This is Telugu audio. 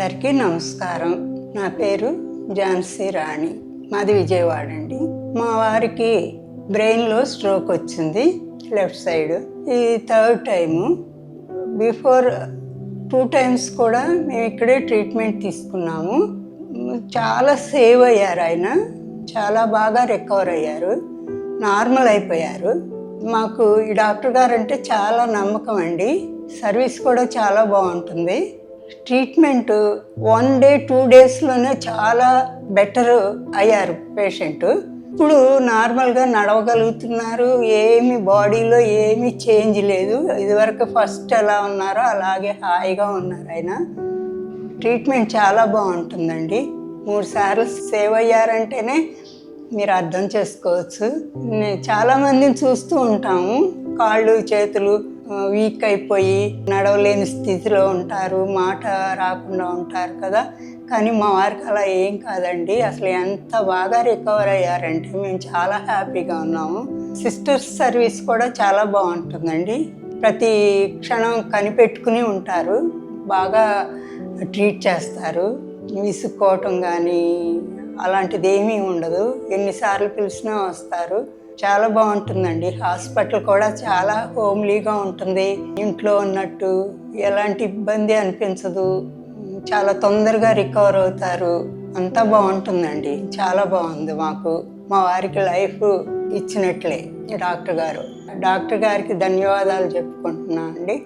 అందరికీ నమస్కారం. నా పేరు ఝాన్సీ రాణి. మాది విజయవాడ అండి మా వారికి బ్రెయిన్లో స్ట్రోక్ వచ్చింది లెఫ్ట్ సైడ్. ఈ third time before two times కూడా మేము ఇక్కడే ట్రీట్మెంట్ తీసుకున్నాము. చాలా సేవ్ అయ్యారు ఆయన. చాలా బాగా రికవర్ అయ్యారు. నార్మల్ అయిపోయారు. మాకు ఈ డాక్టర్ గారు అంటే చాలా నమ్మకం అండి. సర్వీస్ కూడా చాలా బాగుంటుంది. ట్రీట్మెంట్ వన్ డే టూ డేస్లోనే చాలా బెటర్ అయ్యారు పేషెంట్. ఇప్పుడు నార్మల్గా నడవగలుగుతున్నారు ఏమి బాడీలో ఏమీ చేంజ్ లేదు. ఇదివరకు ఫస్ట్ ఎలా ఉన్నారో అలాగే హాయిగా ఉన్నారు ఆయన. ట్రీట్మెంట్ చాలా బాగుంటుందండి. మూడు సార్లు సేవ్ అయ్యారంటేనే మీరు అర్థం చేసుకోవచ్చు. చాలామందిని చూస్తూ ఉంటాము. కాళ్ళు చేతులు వీక్ అయిపోయి నడవలేని స్థితిలో ఉంటారు మాట రాకుండా ఉంటారు కదా. కానీ మా వారికి అలా ఏం కాదండి. అసలు ఎంత బాగా రికవర్ అయ్యారంటే మేము చాలా హ్యాపీగా ఉన్నాము. సిస్టర్స్ సర్వీస్ కూడా చాలా బాగుంటుందండి. ప్రతి క్షణం కనిపెట్టుకుని ఉంటారు. బాగా ట్రీట్ చేస్తారు. విసుక్కోవటం కానీ అలాంటిది ఏమీ ఉండదు. ఎన్నిసార్లు పిలిచినా వస్తారు. చాలా బాగుంటుందండి. హాస్పిటల్ కూడా చాలా హోమ్లీగా ఉంటుంది. ఇంట్లో ఉన్నట్టు ఎలాంటి ఇబ్బంది అనిపించదు. చాలా తొందరగా రికవర్ అవుతారు. అంతా బాగుంటుందండి. చాలా బాగుంది మాకు. మా వారికి లైఫ్ ఇచ్చినట్లే డాక్టర్ గారు. డాక్టర్ గారికి ధన్యవాదాలు చెప్పుకుంటున్నాను అండి.